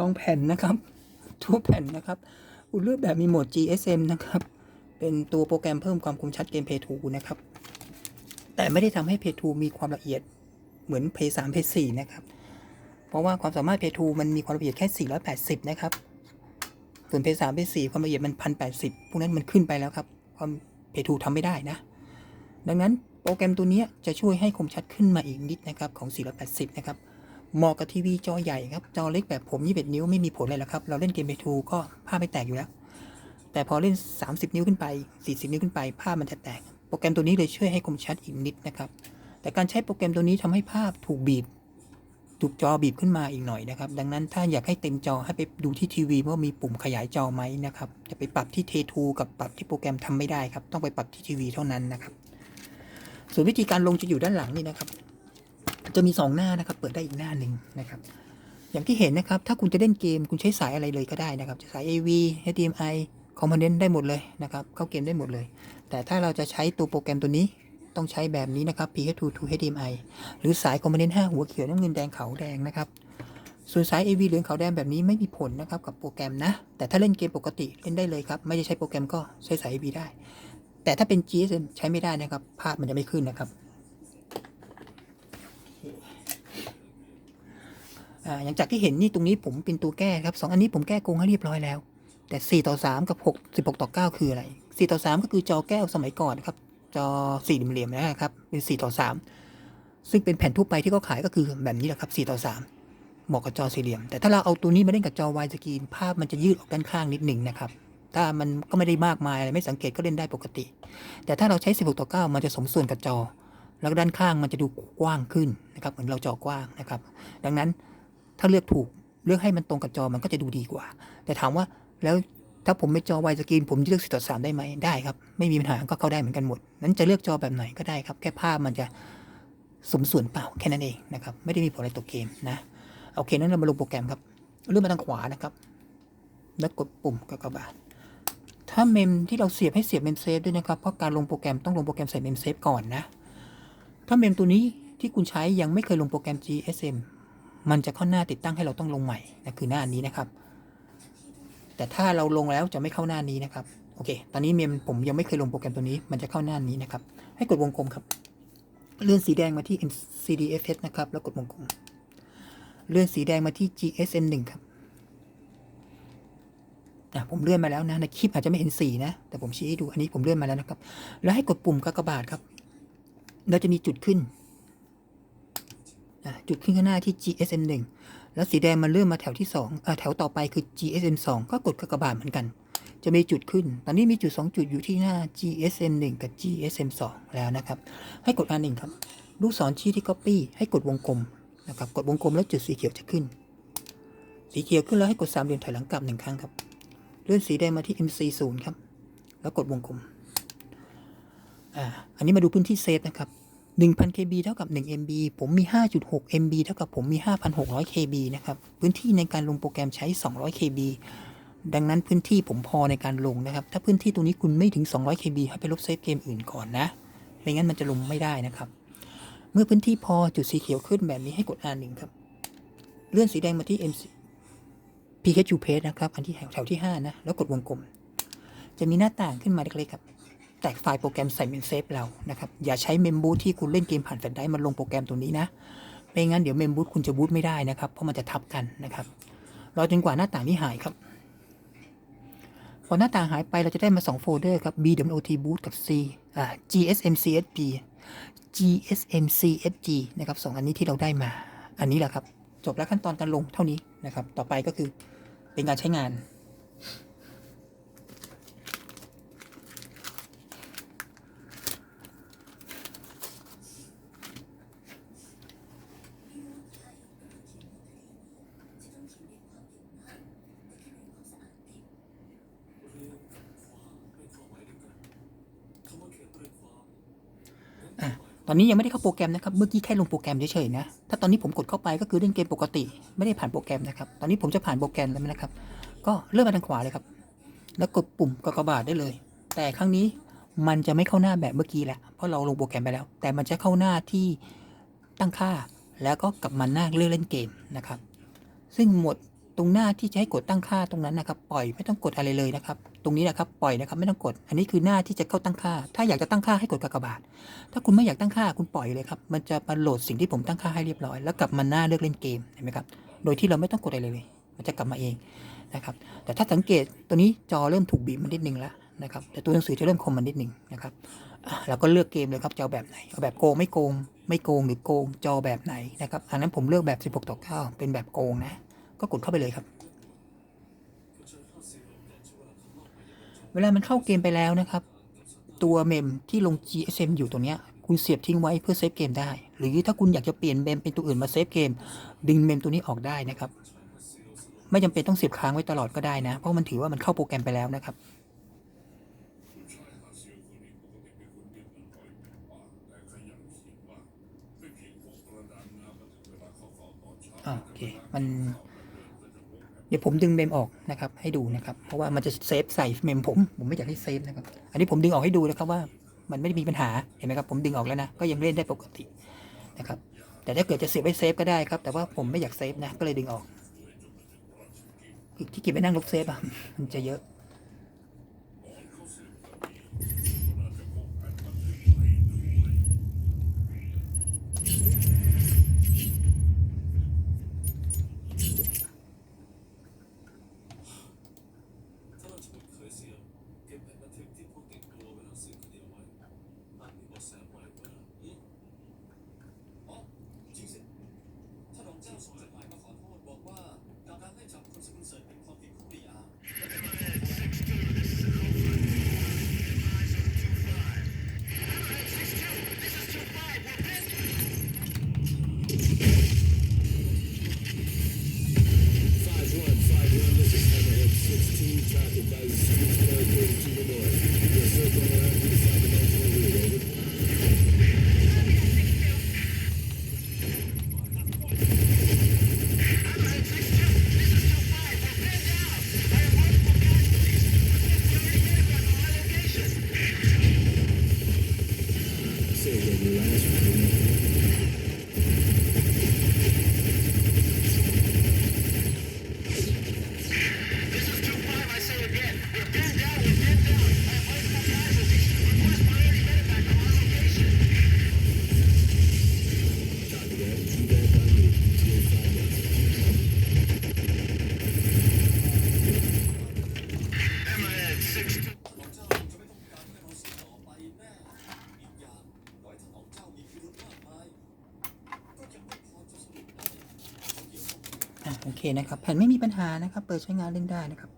ลองแผ่นนะครับทั่วแผ่นนะครับคุเลือกแบบมีโหมด GSM นะครับ เป็นตัวโปรแกรมเพิ่มความคมชัดเกม Play 2นะครับ แต่ไม่ได้ทำให้ Play 2มีความละเอียดเหมือน Play 3 Play 4นะครับ เพราะว่าความสามารถ Play 2มันมีความละเอียดแค่ 480 นะครับ ส่วน Play 3 Play 4ความละเอียดมัน 1080 พวกนั้นมันขึ้นไปแล้วครับ ความ Play 2ทำไม่ได้นะ ดังนั้นโปรแกรมตัวนี้จะช่วยให้คมชัดขึ้นมาอีกนิดนะครับของ 480 นะครับ เหมาะกับทีวีจอใหญ่ครับ จอเล็กแบบผม 21 นิ้วไม่มีผลเลยละครับ เราเล่นเกม Play 2ก็ภาพไม่แตกอยู่แล้ว แต่พอเล่น 30 นิ้วขึ้นไป 40 นิ้วขึ้นไป ภาพมันจะแตก โปรแกรมตัวนี้เลยช่วยให้คมชัดอีกนิดนะครับ แต่การใช้โปรแกรมตัวนี้ทำให้ภาพถูกบีบ ถูกจอบีบขึ้นมาอีกหน่อยนะครับ ดังนั้นถ้าอยากให้เต็มจอให้ไปดูที่ทีวีว่ามีปุ่มขยายจอไหมนะครับ จะไปปรับที่เททูกับปรับที่โปรแกรมทำไม่ได้ครับ ต้องไปปรับที่ทีวีเท่านั้นนะครับ ส่วนวิธีการลงจะอยู่ด้านหลังนี่นะครับ จะมีสองหน้านะครับ เปิดได้อีกหน้าหนึ่งนะครับ อย่างที่เห็นนะครับ ถ้าคุณจะเล่นเกมคุณใช้สายอะไรเลยก็ได้นะครับจะสาย AV HDMI Component ได้หมดเลยนะครับ เข้าเกมได้หมดเลย แต่ถ้าเราจะใช้ตัวโปรแกรมตัวนี้ต้องใช้แบบนี้นะครับ PS2 to HDMI หรือสาย Component 5 หัวเขียวน้ำเงินแดงขาวแดงนะครับส่วนสาย AV เหลืองขาวแดงแบบนี้ไม่มีผลนะครับกับโปรแกรมนะ แต่ถ้าเล่นเกมปกติเล่นได้เลยครับ ไม่ได้ใช้โปรแกรมก็ใช้สาย AV ได้ แต่ถ้าเป็น GSM ใช้ไม่ได้นะครับ ภาพมันจะไม่ขึ้นนะครับ อ่าอย่างจากที่เห็นนี่ตรงนี้ผมเป็นตัวแก้ครับสองอันนี้ผมแก้โกงให้เรียบร้อยแล้ว แต่ 4 ต่อ 3 กับ 6 16 ต่อ 9 คืออะไร 4 ต่อ 3 ก็คือจอแก้วสมัยก่อนครับ จอสี่เหลี่ยมนะครับเป็น4ต่อ 3 ซึ่งเป็นแผ่นทั่วไปที่เขาขายก็คือแบบนี้แหละครับ 4 ต่อ 3 เหมาะกับจอสี่เหลี่ยม แต่ถ้าเราเอาตัวนี้มาเล่นกับจอวายสกรีนภาพมันจะยืดออกด้านข้างนิดหนึ่งนะครับ ถ้ามันก็ไม่ได้มากมายอะไรไม่สังเกตก็เล่นได้ปกติ แต่ถ้าเราใช้ 16 ต่อ 9 มันจะสมส่วนกับจอ แล้วด้านข้างมันจะดูกว้างขึ้นนะครับ เหมือนเราจอกว้างนะครับ ดังนั้น ถ้าเลือกถูกเลือกให้มันตรงกับจอมันก็จะดูดีกว่า แต่ถามว่าแล้วถ้าผมไม่จอไวสกรีนผมเลือก4ต่อ3ได้ไหมได้ครับ ไม่มีปัญหาก็เข้าได้เหมือนกันหมด นั้นจะเลือกจอแบบไหนก็ได้ครับ แค่ภาพมันจะสมส่วนเปล่าแค่นั้นเองนะครับ ไม่ได้มีผลอะไรต่อเกมนะโอเคนั้นเรามาลงโปรแกรมครับเลื่อนมาทางขวานะครับ แล้วกดปุ่มกากบาทถ้าเมมที่เราเสียบให้เสียบเมมเซฟด้วยนะครับ เพราะการลงโปรแกรมต้องลงโปรแกรมใส่เมมเซฟก่อนนะ ถ้าเมมตัวนี้ที่คุณใช้ยังไม่เคยลงโปรแกรม GSM มันจะเข้าหน้าติดตั้งให้เราต้องลงใหม่นะคือหน้านี้นะครับ แต่ถ้าเราลงแล้วจะไม่เข้าหน้านี้นะครับโอเค ตอนนี้เมมผมยังไม่เคยลงโปรแกรมตัวนี้ มันจะเข้าหน้านี้นะครับ ให้กดวงกลมครับ เลื่อนสีแดงมาที่ NCDFS นะครับ แล้วกดวงกลม เลื่อนสีแดงมาที่ GSM 1ครับอะผมเลื่อนมาแล้วนะ ในคลิปอาจจะไม่เห็นสีนะ แต่ผมชี้ให้ดู อันนี้ผมเลื่อนมาแล้วนะครับ แล้วให้กดปุ่มกากบาทครับ แล้วจะมีจุดขึ้น จุดขึ้นข้างหน้าที่ GSM 1แล้วสีแดงมันเลื่อนมาแถวที่2อแถวต่อไปคือ GSM 2ก็กดกากบาทเหมือนกัน จะมีจุดขึ้น ตอนนี้มีจุด 2 จุดอยู่ที่หน้า GSM 1กับ GSM 2แล้วนะครับ ให้กด R1 ครับ ลูกศรชี้ที่ Copy ให้กดวงกลมนะครับ กดวงกลมแล้วจุดสีเขียวจะขึ้น สีเขียวขึ้นแล้วให้กดสามเหลี่ยมถอยหลังกลับหนึ่งครั้งครับ เลื่อนสีแดงมาที่ MC 0ครับ แล้วกดวงกลม อ่า อันนี้มาดูพื้นที่เซฟนะครับ 1,000 KB เท่ากับ 1 MB ผมมี 5.6 MB เท่ากับผมมี 5,600 KB นะครับ พื้นที่ในการลงโปรแกรมใช้ 200 KB ดังนั้นพื้นที่ผมพอในการลงนะครับ ถ้าพื้นที่ตรงนี้คุณไม่ถึง 200 KB ให้ไปลบเซฟเกมอื่นก่อนนะ ไม่งั้นมันจะลงไม่ได้นะครับ เมื่อพื้นที่พอจุดสีเขียวขึ้นแบบนี้ให้กด R1 ครับ เลื่อนสีแดงมาที่ MC PHU Page นะครับ อันที่แถวแถวที่ 5 นะ แล้วกดวงกลม จะมีหน้าต่างขึ้นมาเล็กๆครับ แตกไฟล์โปรแกรมใส่เมมเซฟเรานะครับ อย่าใช้เมมบูทที่คุณเล่นเกมผ่านแฟลชไดรฟ์มาลงโปรแกรมตัวนี้นะ ไม่งั้นเดี๋ยวเมมบูทคุณจะบูทไม่ได้นะครับ เพราะมันจะทับกันนะครับรอจนกว่าหน้าต่างนี้หายครับ พอหน้าต่างหายไปเราจะได้มา 2 โฟลเดอร์ครับ BWT boot กับ C อ่า GSM CSG GSM CSG นะครับสองอันนี้ที่เราได้มา อันนี้แหละครับ จบแล้วขั้นตอนการลงเท่านี้นะครับ ต่อไปก็คือเป็นการใช้งาน ตอนนี้ยังไม่ได้เข้าโปรแกรมนะครับ เมื่อกี้แค่ลงโปรแกรมเฉยๆนะ ถ้าตอนนี้ผมกดเข้าไปก็คือเล่นเกมปกติ ไม่ได้ผ่านโปรแกรมนะครับ ตอนนี้ผมจะผ่านโปรแกรมแล้วนะครับ ก็เลื่อนมาทางขวาเลยครับ แล้วกดปุ่มกากบาทได้เลย แต่ครั้งนี้มันจะไม่เข้าหน้าแบบเมื่อกี้แหละ เพราะเราลงโปรแกรมไปแล้ว แต่มันจะเข้าหน้าที่ตั้งค่า แล้วก็กลับมาหน้าเลือกเล่นเกมนะครับ ซึ่งหมด ตรงหน้าที่จะให้กดตั้งค่าตรงนั้นนะครับ ปล่อยไม่ต้องกดอะไรเลยนะครับ ตรงนี้นะครับปล่อยนะครับไม่ต้องกด อันนี้คือหน้าที่จะเข้าตั้งค่า ถ้าอยากจะตั้งค่าให้กดกากบาท ถ้าคุณไม่อยากตั้งค่าคุณปล่อยเลยครับ มันจะมาโหลดสิ่งที่ผมตั้งค่าให้เรียบร้อย แล้วกลับมาหน้าเลือกเล่นเกมเห็นไหมครับ โดยที่เราไม่ต้องกดอะไรเลย มันจะกลับมาเองนะครับ แต่ถ้าสังเกตตัวนี้จอเริ่มถูกบีบมันนิดนึงแล้วนะครับ แต่ตัวหนังสือจะเริ่มคมมันนิดนึงนะครับเราก็เลือกเกมเลยครับจะเอาแบบไหนเอาแบบโกงไม่โกง ไม่โกงหรือโกงจอแบบไหนนะครับอันนั้นผมเลือกแบบ 16ต่อ9เป็นแบบโกงนะ ก็กดเข้าไปเลยครับ เวลามันเข้าเกมไปแล้วนะครับ ตัวเมมที่ลง GSM อยู่ตรงเนี้ย คุณเสียบทิ้งไว้เพื่อเซฟเกมได้ หรือถ้าคุณอยากจะเปลี่ยนเมมเป็นตัวอื่นมาเซฟเกม ดึงเมมตัวนี้ออกได้นะครับ ไม่จำเป็นต้องเสียบค้างไว้ตลอดก็ได้นะ เพราะมันถือว่ามันเข้าโปรแกรมไปแล้วนะครับโอเค มัน เดี๋ยวผมดึงเมมออกนะครับให้ดูนะครับเพราะว่ามันจะเซฟใส่เมมผมผมไม่อยากให้เซฟนะครับอันนี้ผมดึงออกให้ดูนะครับว่ามันไม่ได้มีปัญหาเห็นไหมครับผมดึงออกแล้วนะก็ยังเล่นได้ปกตินะครับแต่ถ้าเกิดจะเสียบไว้เซฟก็ได้ครับแต่ว่าผมไม่อยากเซฟนะก็เลยดึงออกที่เก็บไปนั่งลบเซฟอะมันจะเยอะ นะครับแผ่นไม่มีปัญหานะครับ เปิดใช้งานเล่นได้นะครับ